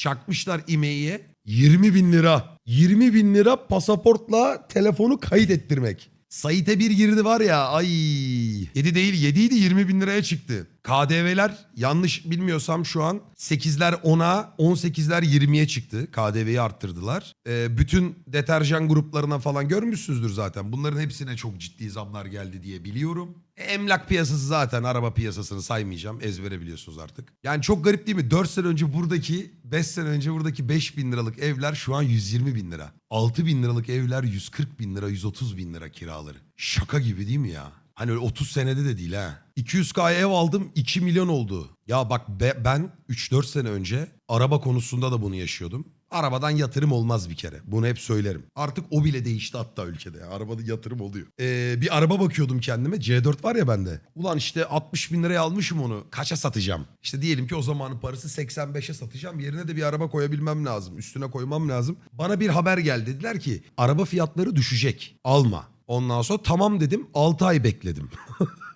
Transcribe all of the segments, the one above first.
Çakmışlar IMEI'ye 20 bin lira. 20 bin lira pasaportla telefonu kayıt ettirmek. Sait'e bir girdi var ya ay 7 değil 7 idi 20 bin liraya çıktı. KDV'ler yanlış bilmiyorsam şu an 8'ler 10'a 18'ler 20'ye çıktı. KDV'yi arttırdılar. Ee, bütün deterjan gruplarına falan görmüşsünüzdür zaten. Bunların hepsine çok ciddi zamlar geldi diye biliyorum. Emlak piyasası zaten araba piyasasını saymayacağım. Ezbere biliyorsunuz artık. Yani çok garip değil mi? 4 sene önce buradaki 5 sene önce buradaki 5 bin liralık evler şu an 120 bin lira. 6 bin liralık evler 140 bin lira 130 bin lira kiraları. Şaka gibi değil mi ya? Hani öyle 30 senede de değil ha. 200k ev aldım 2 milyon oldu. Ya bak be- ben 3-4 sene önce araba konusunda da bunu yaşıyordum. Arabadan yatırım olmaz bir kere. Bunu hep söylerim. Artık o bile değişti hatta ülkede. Arabada yatırım oluyor. Ee, bir araba bakıyordum kendime. C4 var ya bende. Ulan işte 60 bin liraya almışım onu. Kaça satacağım? İşte diyelim ki o zamanın parası 85'e satacağım. Yerine de bir araba koyabilmem lazım. Üstüne koymam lazım. Bana bir haber geldi. Dediler ki araba fiyatları düşecek. Alma. Ondan sonra tamam dedim. 6 ay bekledim.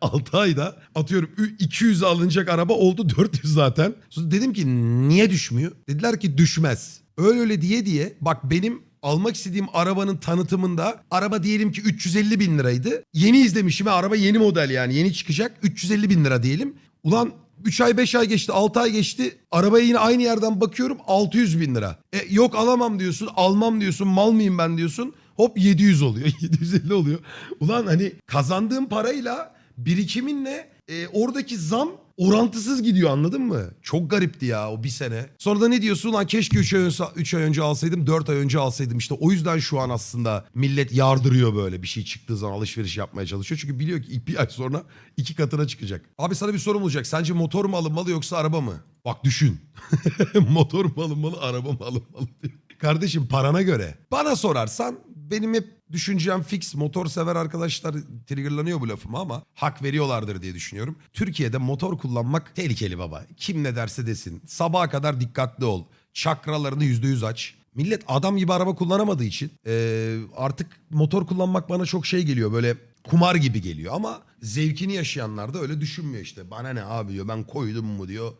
6 ayda atıyorum ü- 200 alınacak araba oldu 400 zaten. Sonra dedim ki niye düşmüyor? Dediler ki düşmez. Öyle öyle diye diye bak benim almak istediğim arabanın tanıtımında araba diyelim ki 350 bin liraydı. Yeni izlemişim araba yeni model yani yeni çıkacak 350 bin lira diyelim. Ulan 3 ay 5 ay geçti 6 ay geçti arabaya yine aynı yerden bakıyorum 600 bin lira. E, yok alamam diyorsun almam diyorsun mal mıyım ben diyorsun hop 700 oluyor 750 oluyor. Ulan hani kazandığım parayla birikiminle e, oradaki zam orantısız gidiyor anladın mı? Çok garipti ya o bir sene. Sonra da ne diyorsun lan keşke 3 ay, önce, 3 ay önce alsaydım 4 ay önce alsaydım işte o yüzden şu an aslında millet yardırıyor böyle bir şey çıktığı zaman alışveriş yapmaya çalışıyor. Çünkü biliyor ki bir ay sonra iki katına çıkacak. Abi sana bir sorum olacak sence motor mu alınmalı yoksa araba mı? Bak düşün. motor mu alınmalı araba mı alınmalı diyor. Kardeşim parana göre. Bana sorarsan benim hep düşüncem fix. Motor sever arkadaşlar triggerlanıyor bu lafıma ama hak veriyorlardır diye düşünüyorum. Türkiye'de motor kullanmak tehlikeli baba. Kim ne derse desin. Sabaha kadar dikkatli ol. Çakralarını yüzde yüz aç. Millet adam gibi araba kullanamadığı için eee, artık motor kullanmak bana çok şey geliyor böyle kumar gibi geliyor ama zevkini yaşayanlar da öyle düşünmüyor işte. Bana ne abi diyor ben koydum mu diyor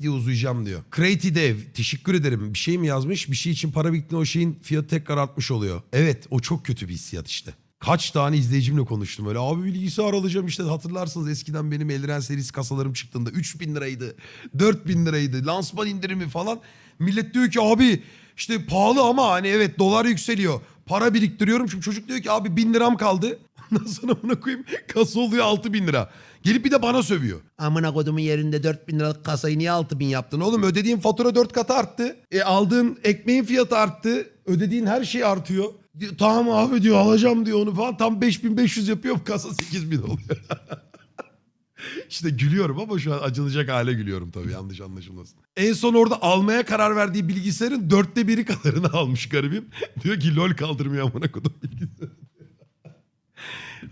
diye uzayacağım diyor. Creative Dev teşekkür ederim. Bir şey mi yazmış? Bir şey için para biriktiğinde o şeyin fiyatı tekrar artmış oluyor. Evet o çok kötü bir hissiyat işte. Kaç tane izleyicimle konuştum öyle. Abi bilgisayar alacağım işte hatırlarsınız eskiden benim Eldiren serisi kasalarım çıktığında 3000 liraydı. 4000 liraydı. Lansman indirimi falan. Millet diyor ki abi işte pahalı ama hani evet dolar yükseliyor. Para biriktiriyorum. Şimdi çocuk diyor ki abi 1000 liram kaldı. Ondan sonra buna koyayım kasa oluyor 6000 lira. Gelip bir de bana sövüyor. Amına kodumun yerinde 4000 liralık kasayı niye 6000 yaptın oğlum? Ödediğin fatura 4 katı arttı. E aldığın ekmeğin fiyatı arttı. Ödediğin her şey artıyor. Diyor, tamam abi diyor alacağım diyor onu falan. Tam 5500 yapıyor kasa 8000 oluyor. işte gülüyorum ama şu an acılacak hale gülüyorum tabii yanlış anlaşılmasın. En son orada almaya karar verdiği bilgisayarın dörtte biri kadarını almış garibim. diyor ki lol kaldırmıyor amına kodum bilgisayarı.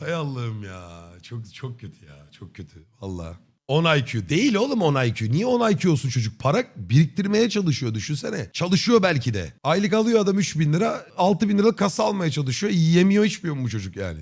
Hay Allah'ım ya. Çok çok kötü ya. Çok kötü. Valla. 10 IQ. Değil oğlum 10 IQ. Niye 10 IQ olsun çocuk? Para biriktirmeye çalışıyor düşünsene. Çalışıyor belki de. Aylık alıyor adam 3 bin lira. 6 bin lira kasa almaya çalışıyor. Yemiyor içmiyor mu bu çocuk yani?